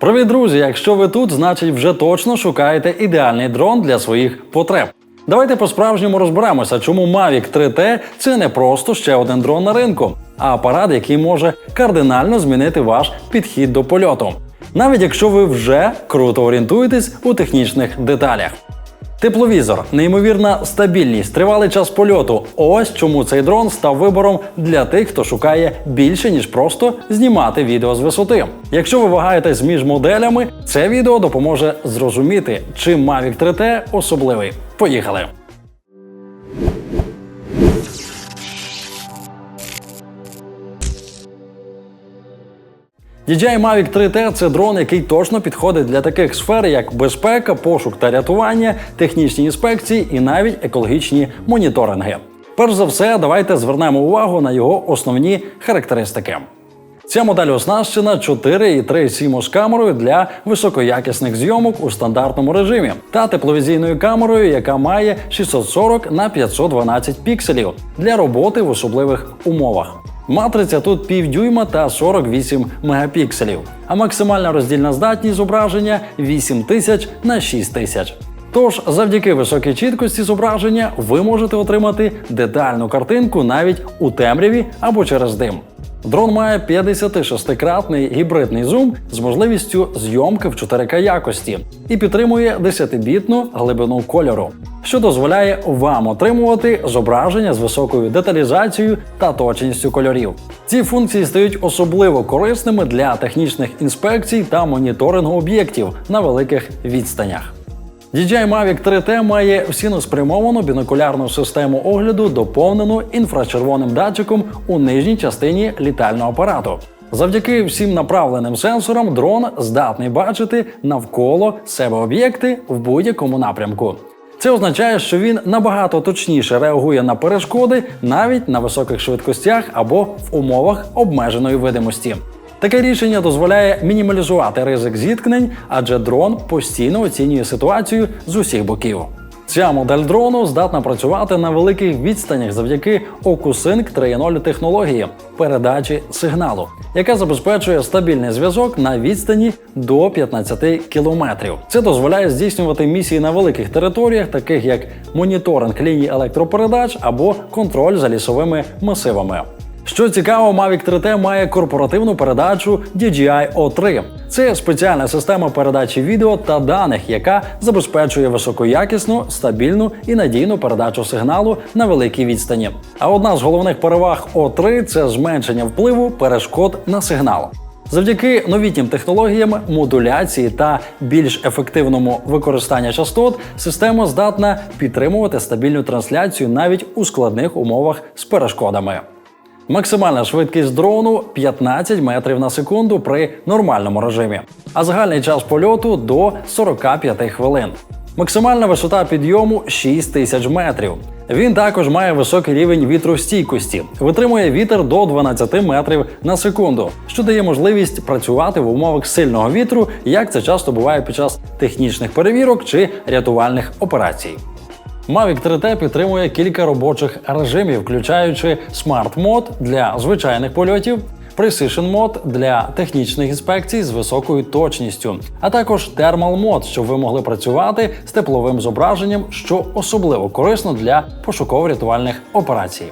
Привіт, друзі! Якщо ви тут, значить вже точно шукаєте ідеальний дрон для своїх потреб. Давайте по-справжньому розберемося, чому Mavic 3T – це не просто ще один дрон на ринку, а апарат, який може кардинально змінити ваш підхід до польоту, навіть якщо ви вже круто орієнтуєтесь у технічних деталях. Тепловізор, неймовірна стабільність, тривалий час польоту. Ось чому цей дрон став вибором для тих, хто шукає більше ніж просто знімати відео з висоти. Якщо ви вагаєтесь між моделями, це відео допоможе зрозуміти, чим Mavic 3T особливий. Поїхали! DJI Mavic 3T – це дрон, який точно підходить для таких сфер, як безпека, пошук та рятування, технічні інспекції і навіть екологічні моніторинги. Перш за все, давайте звернемо увагу на його основні характеристики. Ця модель оснащена 4,3 CMOS камерою для високоякісних зйомок у стандартному режимі та тепловізійною камерою, яка має 640 на 512 пікселів для роботи в особливих умовах. Матриця тут півдюйма та 48 мегапікселів, а максимальна роздільна здатність зображення 8000 на 6000. Тож, завдяки високій чіткості зображення, ви можете отримати детальну картинку навіть у темряві або через дим. Дрон має 56-кратний гібридний зум з можливістю зйомки в 4К якості і підтримує 10-бітну глибину кольору, що дозволяє вам отримувати зображення з високою деталізацією та точністю кольорів. Ці функції стають особливо корисними для технічних інспекцій та моніторингу об'єктів на великих відстанях. DJI Mavic 3T має всіноспрямовану бінокулярну систему огляду, доповнену інфрачервоним датчиком у нижній частині літального апарату. Завдяки всім направленим сенсорам дрон здатний бачити навколо себе об'єкти в будь-якому напрямку. Це означає, що він набагато точніше реагує на перешкоди навіть на високих швидкостях або в умовах обмеженої видимості. Таке рішення дозволяє мінімалізувати ризик зіткнень, адже дрон постійно оцінює ситуацію з усіх боків. Ця модель дрону здатна працювати на великих відстанях завдяки OcuSync 3.0 технології передачі сигналу, яка забезпечує стабільний зв'язок на відстані до 15 кілометрів. Це дозволяє здійснювати місії на великих територіях, таких як моніторинг ліній електропередач або контроль за лісовими масивами. Що цікаво, Mavic 3T має корпоративну передачу DJI O3. Це спеціальна система передачі відео та даних, яка забезпечує високоякісну, стабільну і надійну передачу сигналу на великій відстані. А одна з головних переваг O3 – це зменшення впливу перешкод на сигнал. Завдяки новітнім технологіям модуляції та більш ефективному використанню частот система здатна підтримувати стабільну трансляцію навіть у складних умовах з перешкодами. Максимальна швидкість дрону 15 метрів на секунду при нормальному режимі, а загальний час польоту до 45 хвилин. Максимальна висота підйому 6 тисяч метрів. Він також має високий рівень вітростійкості, витримує вітер до 12 метрів на секунду, що дає можливість працювати в умовах сильного вітру, як це часто буває під час технічних перевірок чи рятувальних операцій. Mavic 3T підтримує кілька робочих режимів, включаючи Smart Mode для звичайних польотів, Precision Mode для технічних інспекцій з високою точністю, а також Thermal Mode, щоб ви могли працювати з тепловим зображенням, що особливо корисно для пошуково-рятувальних операцій.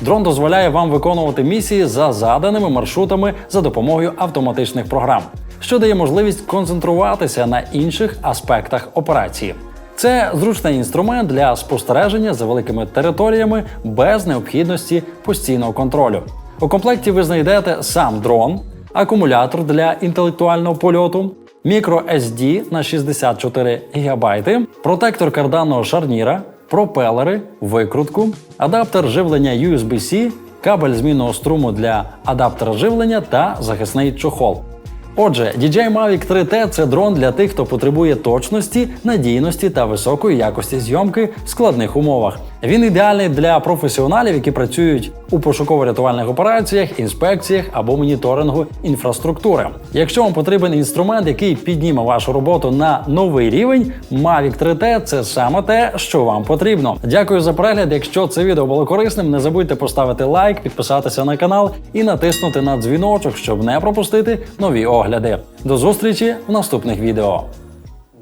Дрон дозволяє вам виконувати місії за заданими маршрутами за допомогою автоматичних програм, що дає можливість концентруватися на інших аспектах операції. Це зручний інструмент для спостереження за великими територіями без необхідності постійного контролю. У комплекті ви знайдете сам дрон, акумулятор для інтелектуального польоту, microSD на 64 ГБ, протектор карданного шарніра, пропелери, викрутку, адаптер живлення USB-C, кабель змінного струму для адаптера живлення та захисний чохол. Отже, DJI Mavic 3T – це дрон для тих, хто потребує точності, надійності та високої якості зйомки в складних умовах. Він ідеальний для професіоналів, які працюють у пошуково-рятувальних операціях, інспекціях або моніторингу інфраструктури. Якщо вам потрібен інструмент, який підніме вашу роботу на новий рівень, Mavic 3T – це саме те, що вам потрібно. Дякую за перегляд. Якщо це відео було корисним, не забудьте поставити лайк, підписатися на канал і натиснути на дзвіночок, щоб не пропустити нові огляди. До зустрічі в наступних відео.